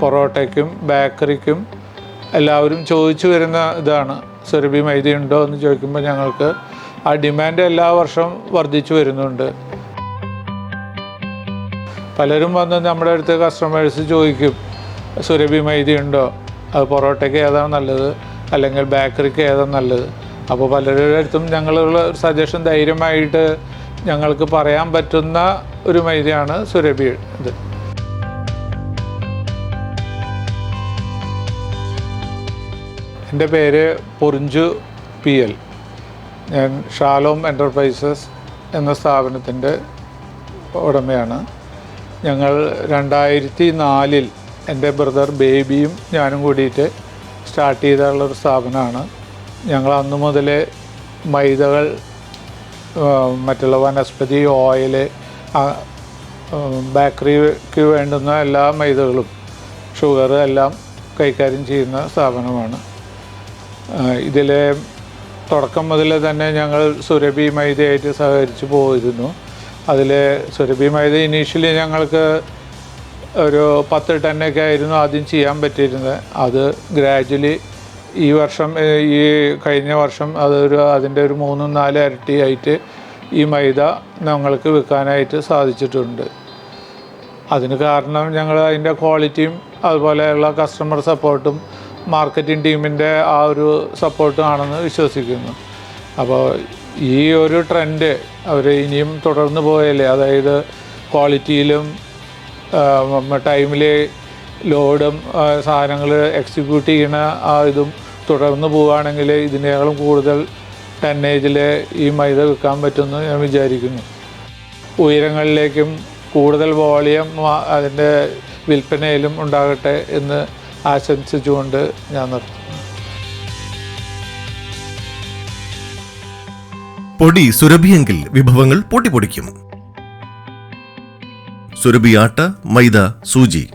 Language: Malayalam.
പൊറോട്ടയ്ക്കും ബേക്കറിക്കും എല്ലാവരും ചോദിച്ചു വരുന്ന ഇതാണ്. സുരഭി മൈദ ഉണ്ടോ എന്ന് ചോദിക്കുമ്പോൾ ഞങ്ങൾക്ക് ആ ഡിമാൻഡ് എല്ലാ വർഷവും വർദ്ധിച്ചു വരുന്നുണ്ട്. പലരും വന്ന് നമ്മുടെ അടുത്ത് കസ്റ്റമേഴ്സ് ചോദിക്കും സുരഭി മൈദ ഉണ്ടോ? അത് പൊറോട്ടയ്ക്ക് ഏതാണ് നല്ലത്? അല്ലെങ്കിൽ ബേക്കറിക്ക് ഏതാണ് നല്ലത്? അപ്പോൾ പലരുടെ അടുത്തും ഞങ്ങളുള്ള സജഷൻ ധൈര്യമായിട്ട് ഞങ്ങൾക്ക് പറയാൻ പറ്റുന്ന ഒരു മൈദയാണ് സുരഭി ഇത് എന്റെ പേര് പൊറിഞ്ചു പി എൽ. ഞാൻ ഷാലോം എന്റർപ്രൈസസ് എന്ന സ്ഥാപനത്തിന്റെ ഉടമയാണ്. ഞങ്ങൾ രണ്ടായിരത്തി നാലിൽ എന്റെ ബ്രദർ ബേബിയും ഞാനും കൂടിയിട്ട് സ്റ്റാർട്ട് ചെയ്തിട്ടുള്ളൊരു സ്ഥാപനമാണ്. ഞങ്ങൾ അന്ന് മുതലേ മൈദകൾ മറ്റുള്ള വനസ്പതി ഓയിൽ ബേക്കറിക്ക് വേണ്ടുന്ന എല്ലാ മൈദകളും ഷുഗർ എല്ലാം കൈകാര്യം ചെയ്യുന്ന സ്ഥാപനമാണ്. ഇതിലെ തുടക്കം മുതൽ തന്നെ ഞങ്ങൾ സുരഭി മൈദയായിട്ട് സഹകരിച്ച് പോയിരുന്നു. അതിൽ സുരഭി മൈദ ഇനീഷ്യലി ഞങ്ങൾക്ക് ഒരു പത്ത് ടണ്ണൊക്കെ ആയിരുന്നു ആദ്യം ചെയ്യാൻ പറ്റിയിരുന്നത്. അത് ഗ്രാജ്വലി ഈ വർഷം ഈ കഴിഞ്ഞ വർഷം അതൊരു അതിന്റെ ഒരു മൂന്നും നാല് ഇരട്ടിയായിട്ട് ഈ മൈദ ഞങ്ങൾക്ക് വിൽക്കാനായിട്ട് സാധിച്ചിട്ടുണ്ട്. അതിന് കാരണം ഞങ്ങൾ അതിന്റെ ക്വാളിറ്റിയും അതുപോലെയുള്ള കസ്റ്റമർ സപ്പോർട്ടും മാർക്കറ്റിംഗ് ടീമിന്റെ ആ ഒരു സപ്പോർട്ട് ആണെന്ന് വിശ്വസിക്കുന്നു. അപ്പോൾ ഈ ഒരു ട്രെൻഡ് അവർ ഇനിയും തുടർന്ന് പോയല്ലേ? അതായത് ക്വാളിറ്റിയിലും ടൈമിൽ ലോഡും സാധനങ്ങൾ എക്സിക്യൂട്ട് ചെയ്യണ ആ ഇതും തുടർന്ന് പോവുകയാണെങ്കിൽ ഇതിനേക്കാളും കൂടുതൽ ടന്നേജിൽ ഈ മൈദ വിൽക്കാൻ പറ്റുമെന്ന് ഞാൻ വിചാരിക്കുന്നു. ഉയരങ്ങളിലേക്കും കൂടുതൽ വോളിയം അതിന്റെ വിൽപ്പനയിലും ഉണ്ടാകട്ടെ എന്ന് ആശംസിച്ചുകൊണ്ട് ഞാൻ നിർത്തുന്നു. പൊടി സുരഭിയെങ്കിൽ വിഭവങ്ങൾ പൊട്ടിപ്പൊടിക്കും സുരഭി ആട്ട മൈദ സൂചി.